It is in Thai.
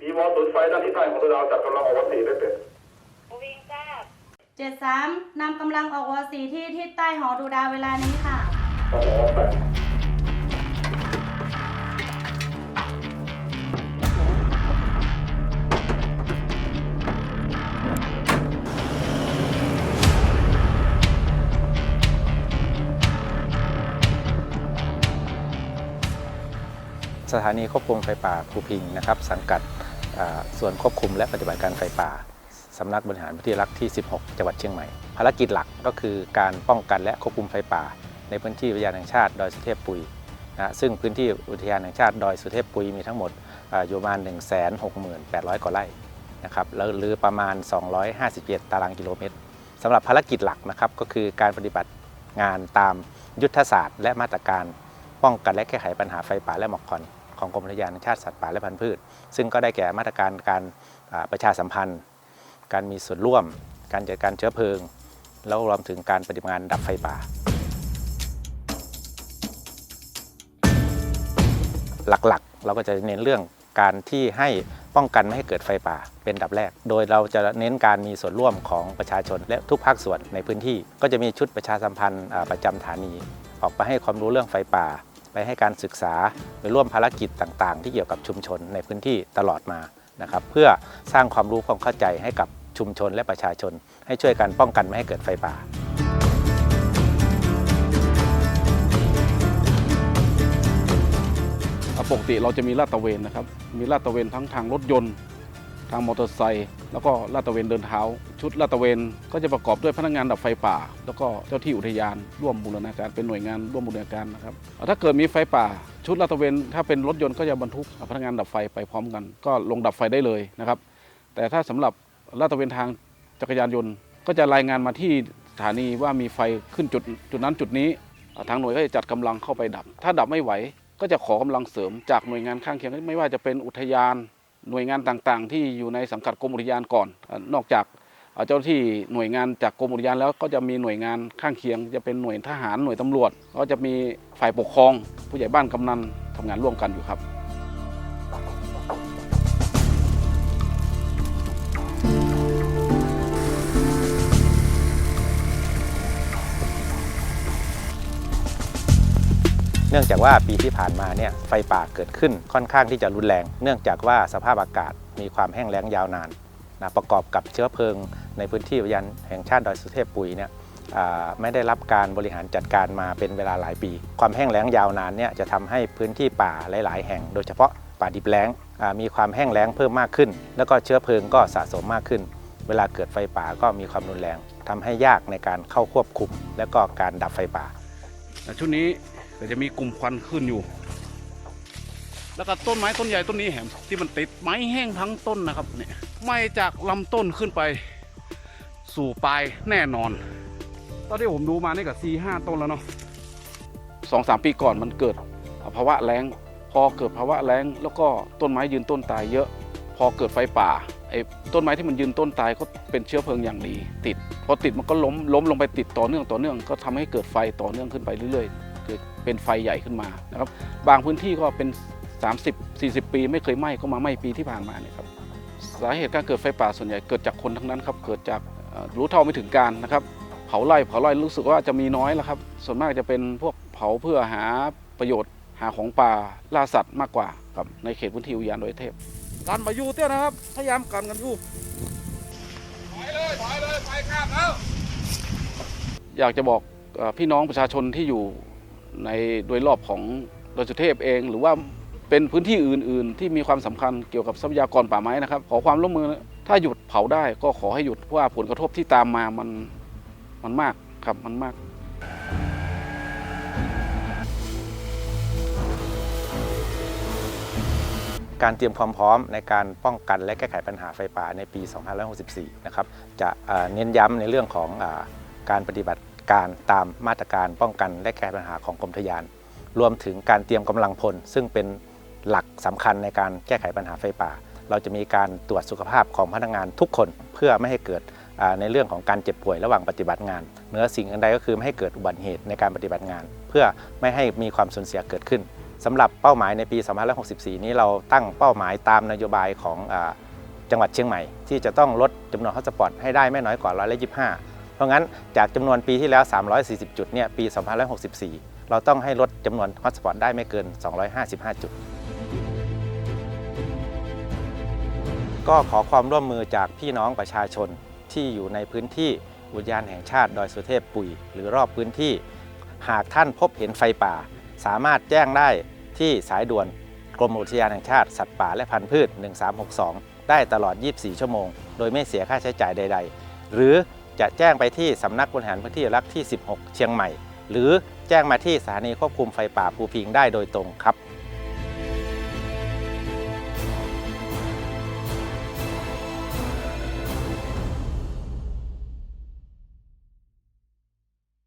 มีวอลศูนย์ไฟด้านที่ใต้ของเรือดาวจัดกำลังออกวันสี่ได้เป็นวิ่งทราบเจ็ดสามนำกำลังออกวอสีที่ทิศใต้หอดูดาวเวลานี้ค่ะขอแปดสถานีควบคุมไฟป่าภูพิงนะครับ สังกัดอ่า ส่วนควบคุมและปฏิบัติการไฟป่าสำนักบริหารพื้นที่รักที่ 16 จังหวัดเชียงใหม่ ภารกิจหลักก็คือการป้องกันและควบคุมไฟป่า ในพื้นที่อุทยานแห่งชาติดอยสุเทพปุยนะซึ่งพื้นที่อุทยานแห่งชาติดอยสุเทพปุยมีทั้งหมดออยู่ประมาณ 168,000 กว่าไร่นะครับแล้วหรือประมาณ 257 ตารางกิโลเมตรสำหรับภารกิจหลักนะครับก็คือการปฏิบัติงานตามยุทธศาสตร์ และมาตรการป้องกันและแก้ไขปัญหาไฟป่าและหมอกควัน ของกรมอุทยานแห่งชาติสัตว์ป่าและพันธุ์พืช ซึ่งก็ได้แก่มาตรการการประชาสัมพันธ์ การมีส่วนร่วม การจัดการเชื้อเพลิง แล้วรวมถึงการปฏิบัติงานดับไฟป่า หลักๆ เราก็จะเน้นเรื่องการที่ให้ป้องกันไม่ให้เกิดไฟป่าเป็นดับแรก โดยเราจะเน้นการมีส่วนร่วมของประชาชนและทุกภาคส่วนในพื้นที่ ก็จะมีชุดประชาสัมพันธ์ประจำฐานี ออกไปให้ความรู้เรื่องไฟป่า ให้การศึกษาไปร่วมภารกิจต่างๆ ที่เกี่ยวกับชุมชนในพื้นที่ตลอดมานะครับเพื่อสร้างความรู้ความเข้าใจให้กับชุมชนและประชาชน ให้ช่วยกันป้องกันไม่ให้เกิดไฟป่าอปกติเราจะมีลาดตระเวนนะครับ มีลาดตระเวนทั้งทางรถยนต์ ทางมอเตอร์ไซค์แล้วก็ลาดตระเวนเดินเท้า ชุดลาดตระเวนก็จะประกอบด้วยพนักงานดับไฟป่า แล้วก็เจ้าที่อุทยานร่วมบูรณาการเป็นหน่วยงานร่วมบูรณาการนะครับถ้าเกิดมีไฟป่า ชุดลาดตระเวนถ้าเป็นรถยนต์ก็จะบรรทุกพนักงานดับไฟไปพร้อมกัน ก็ลงดับไฟได้เลยนะครับแต่ถ้าสำหรับลาดตระเวนทางจักรยานยนต์ ก็จะรายงานมาที่สถานีว่ามีไฟขึ้นจุดจุดนั้นจุดนี้ ทางหน่วยก็จะจัดกำลังเข้าไปดับ ถ้าดับไม่ไหวก็จะขอกำลังเสริมจากหน่วยงานข้างเคียงไม่ว่าจะเป็นอุทยาน หน่วยงานต่างๆ ที่อยู่ในสังกัดกรมอุทยานก่อน นอกจากเอ่อเจ้าหน้าที่หน่วยงานจากกรมอุทยานแล้วก็จะมีหน่วยงานข้างเคียง จะเป็นหน่วยทหารหน่วยตำรวจ ก็จะมีฝ่ายปกครอง ผู้ใหญ่บ้านกำนันทำงานร่วมกันอยู่ครับ เนื่องจากว่าปีที่ผ่านมาเนี่ยไฟป่าเกิดขึ้นค่อนข้างที่จะรุนแรง เนื่องจากว่าสภาพอากาศมีความแห้งแล้งยาวนานนะประกอบกับเชื้อเพลิง ในพื้นที่อุทยานแห่งชาติดอยสุเทพปุยเนี่ยไม่ได้รับการบริหารจัดการมาเป็นเวลาหลายปี ความแห้งแล้งยาวนานเนี่ยจะทำให้พื้นที่ป่าหลาย ๆ แห่ง โดยเฉพาะป่าดิบแล้งมีความแห้งแล้งเพิ่มมากขึ้น แล้วก็เชื้อเพลิงก็สะสมมากขึ้น เวลาเกิดไฟป่าก็มีความรุนแรงทำให้ยากในการเข้าควบคุม และก็การดับไฟป่าแต่ชุดนี้ ก็จะมีกลุ่มควันขึ้นอยู่ แล้วก็ต้นไม้ต้นใหญ่ต้นนี้แหมที่มันติดไม้แห้งทั้งต้นนะครับเนี่ยไหม้จากลำต้นขึ้นไป สู่ปลายแน่นอน ตอนที่ผมดูมานี่ก็สี่ห้าต้นแล้วเนาะสองสามปีก่อนมันเกิดภาวะแล้งพอเกิดภาวะแล้งแล้วก็ต้นไม้ยืนต้นตายเยอะ พอเกิดไฟป่าไอ้ต้นไม้ที่มันยืนต้นตายก็เป็นเชื้อเพลิงอย่างดี ติด พอติดมันก็ล้มล้มลงไปติดต่อเนื่องต่อเนื่องก็ทำให้เกิดไฟต่อเนื่องขึ้นไปเรื่อยๆ เกิดเป็นไฟใหญ่ขึ้นมานะครับบางพื้นที่ก็เป็น 30 40 ปีไม่เคยไหม้ก็มาไหม้ปีที่ผ่านมาเนี่ยครับสาเหตุการเกิดไฟป่าส่วนใหญ่เกิดจากคนทั้งนั้นครับเกิดจากเอ่อรู้เท่าไม่ถึงการนะครับเผาไร่เผาไร่รู้สึกว่าจะมีน้อยแล้วครับส่วนมากจะเป็นพวกเผาเพื่อหาประโยชน์หาของป่าล่าสัตว์มากกว่าครับในเขตพื้นที่อุทยานโดยเทพ การมาอยู่เตี้ยนะครับพยายามกันกันอยู่อยากจะบอกเออพี่น้องประชาชนที่อยู่ ในโดยรอบของดอยสุเทพเอง หรือว่าเป็นพื้นที่อื่น ๆ ที่มีความสำคัญเกี่ยวกับทรัพยากรป่าไม้นะครับ ขอความร่วมมือถ้าหยุดเผาได้ก็ขอให้หยุดเพราะว่าผลกระทบที่ตามมามันมันมากครับมันมากการเตรียมความพร้อมในการป้องกันและแก้ไขปัญหาไฟป่าในปี 2564 นะครับ จะเน้นย้ำในเรื่องของอการปฏิบัติ การตามมาตรการป้องกันและแก้ไขปัญหาของกรมทยาน รวมถึงการเตรียมกำลังพล ซึ่งเป็นหลักสำคัญในการแก้ไขปัญหาไฟป่า เราจะมีการตรวจสุขภาพของพนักงานทุกคนเพื่อไม่ให้เกิดในเรื่องของการเจ็บป่วยระหว่างปฏิบัติงานเนื้อสิ่งอื่นใดก็คือไม่ให้เกิดอุบัติเหตุในการปฏิบัติงาน เพื่อไม่ให้มีความสูญเสียเกิดขึ้นสำหรับเป้าหมายในปี 2564 นี้เราตั้งเป้าหมายตามนโยบายของอจังหวัดเชียงใหม่ ที่จะต้องลดจำนวนฮอสปอตให้ได้ไม่น้อยกว่าร้อยละ25 เพราะงั้นจากจำนวนปีที่แล้ว 340 จุดเนี่ยปี 2564 เราต้องให้ลดจำนวนฮอตสปอตได้ไม่เกิน 255 จุด ก็ขอความร่วมมือจากพี่น้องประชาชนที่อยู่ในพื้นที่อุทยานแห่งชาติดอยสุเทพปุ๋ย หรือรอบพื้นที่ หากท่านพบเห็นไฟป่า สามารถแจ้งได้ที่สายด่วนกรมอุทยานแห่งชาติสัตว์ป่าและพันธุ์พืช 1362 ได้ตลอด 24 ชั่วโมง โดยไม่เสียค่าใช้จ่ายใด ๆ หรือ จะแจ้งไปที่สำนักบริหารพื้นที่รักที่ 16 เชียงใหม่ หรือแจ้งมาที่สถานีควบคุมไฟป่าภูพิงได้โดยตรงครับ